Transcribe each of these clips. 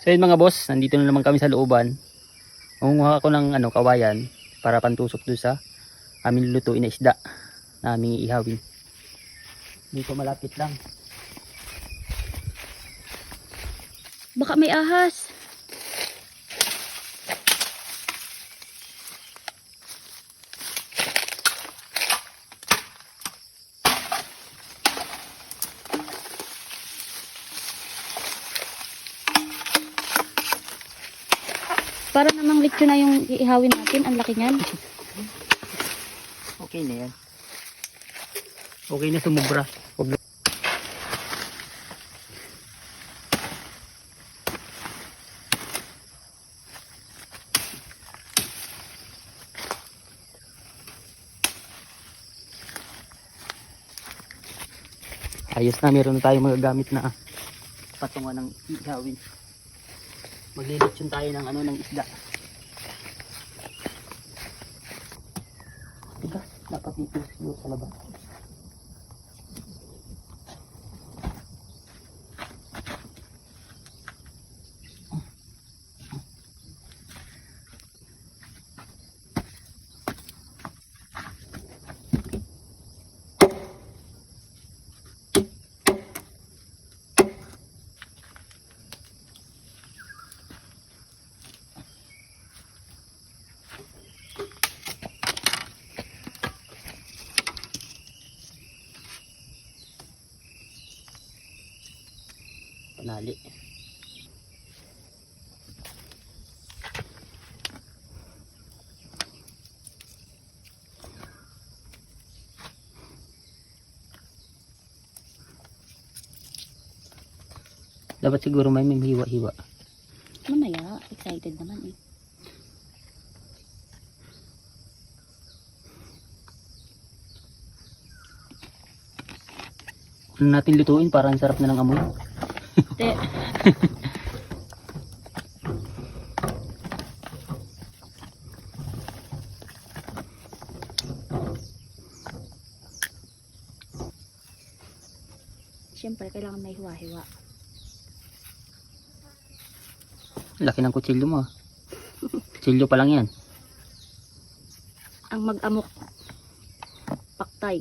So yun mga boss, nandito na naman kami sa looban. Mangunguha ako ng ano, kawayan para pantusok doon sa aming lulutuin na isda na aming iihawin. Dito malapit lang. Baka may ahas. Para namang litso na yung iihawin natin. Ang laki niyan. Okay na yan. Okay na sumubra. Huwag. Ayos na, meron na tayong magagamit na patungan ng ihawin. Maglilitsyon tayo ng ano ng isda. Tigas, dapat dito siguro sa labas. Panali. Dapat siguro may may hiwa-hiwa. Mamaya, excited naman eh. Ano natin lutuin para ang sarap na ng amoy. Te, Siyempre, kailangan may hiwa-hiwa. Laki ng kutsilyo mo. ah. Kutsilyo pa lang yan. Ang mag-amok. Paktay.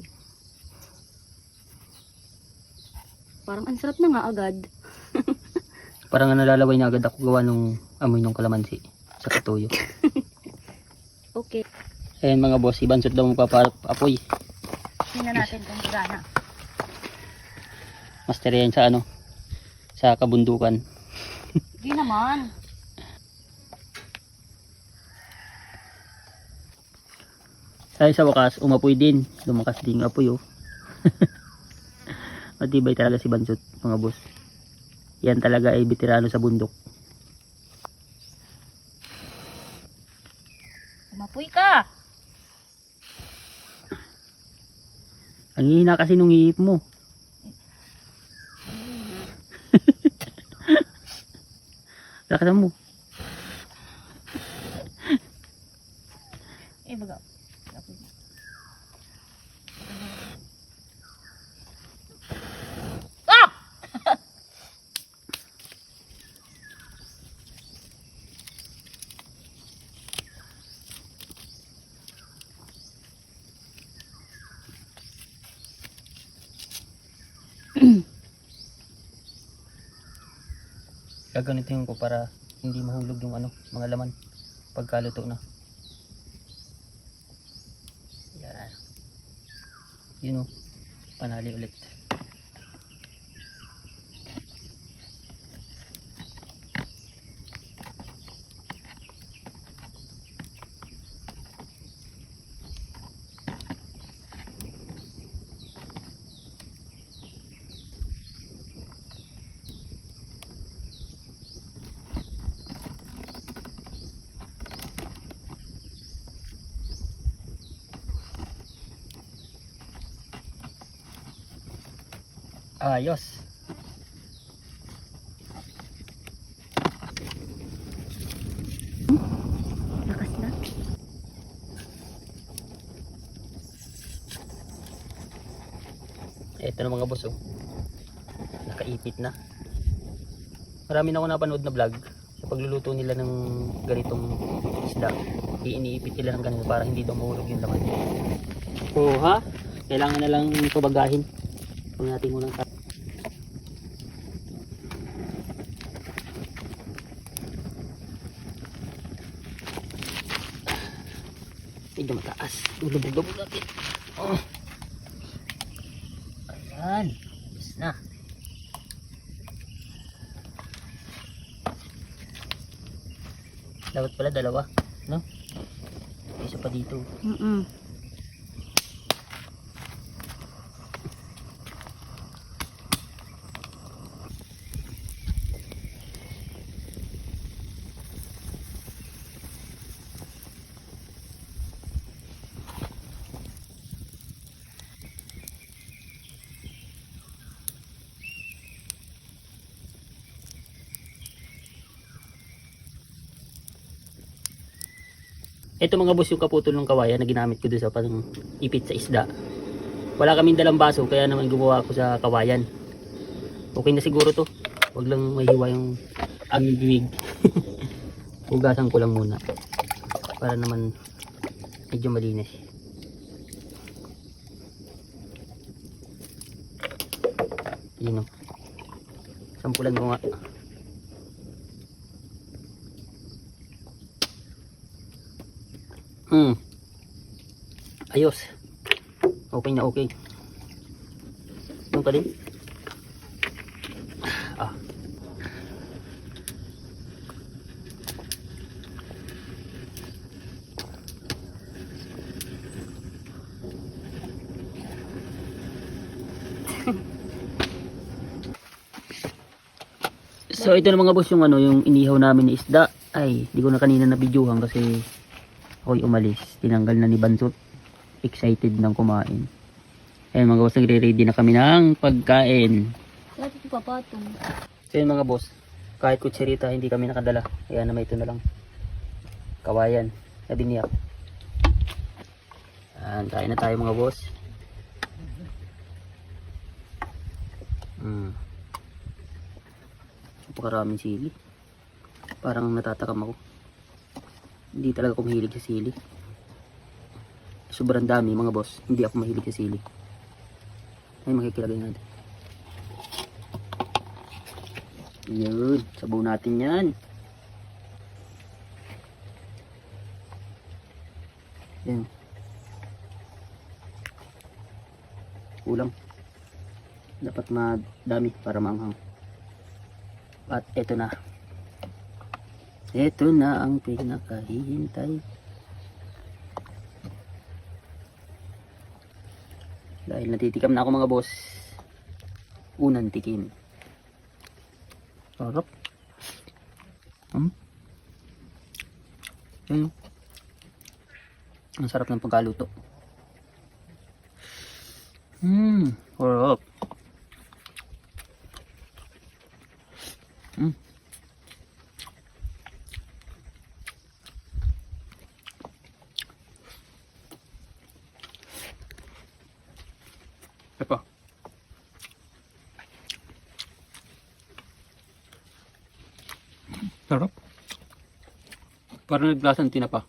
Parang ang sarap na nga agad. Parang nalalaway na agad ako gawa nung amoy ng kalamansi sa katuyo. Okay. Ayan mga boss, ibansot daw magpapaapoy. Tingnan natin kung gana. Master yan sa ano, sa kabundukan. Hindi naman. Ay sa wakas, umapoy din. Lumakas din yung apoy oh. Matibay talaga si Bansot, mga boss. Yan talaga ay veterano sa bundok. Umapoy ka! Ang hihina kasi nung ihip mo. Lakasan mo. Eh, baga. Ah! Gagamitin ko para hindi mahulog yung ano, mga laman pagkaluto na. Yan. Yun o. Panali ulit. Ayos. Lakas na. Ito na mga boss oh. Nakaipit na. marami na ako napanood na vlog sa pagluluto nila ng ganitong isda. Iiniipit nila ng ganito para hindi daw mahulog yung laman. So ha, kailangan na lang ito bagahin. Huwag natin munang cut. Medyo mataas. Lulubog-lubog natin. Oh. Ayan. Yes na. Dapat pala dalawa. No? Isa pa dito. Mm-mm. Ito mga boss yung kaputol ng kawayan na ginamit ko doon sa pang ipit sa isda. Wala kaming dalang baso kaya naman gumawa ako sa kawayan. Okay na siguro to. Huwag lang mahiwa yung aming bibig. Hugasan ko lang muna. Para naman medyo malinis. Yun o. Sampulan ko nga. Hmm. Ayos. Okay na okay. Yung pa din. Ah. So ito na mga boss yung ano yung inihaw namin na isda. Ay, di ko na kanina na videohan kasi ako'y umalis. Tinanggal na ni Bansot. Excited nang kumain. Ayun mga boss, nagre-ready na kami ng pagkain. Dati ko papatong. So yun mga boss, kahit kutsirita hindi kami nakadala. Kaya naman ito na lang. Kawayan. Sabi niya. Ayan, kain na tayo mga boss. Hmm. Napakaraming sili. Parang natatakam ako. Hindi talaga ako mahilig sa sili. Sobrang dami mga boss. Hindi ako mahilig sa sili. Ay makikilagay natin. Yun. Sabaw natin yan. Yan. Kulang. Dapat madami para maanghang. At eto na. Ito na ang pinakahihintay. Dahil natitikam na ako mga boss. Unang tikim. Sarap. Hmm? Yun. Ang sarap ng pagkaluto. Hmm. Sarap. Hmm. Ito. Sarap. Parang naglasang tinapa.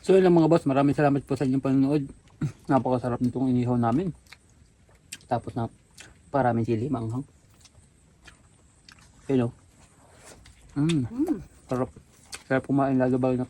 So yun lang mga boss, maraming salamat po sa inyong panonood. Napakasarap nitong inihaw namin. Tapos na paraming sili, manghang. Hello. Mm, Mm. sarap. Sarap kumain lalo ba na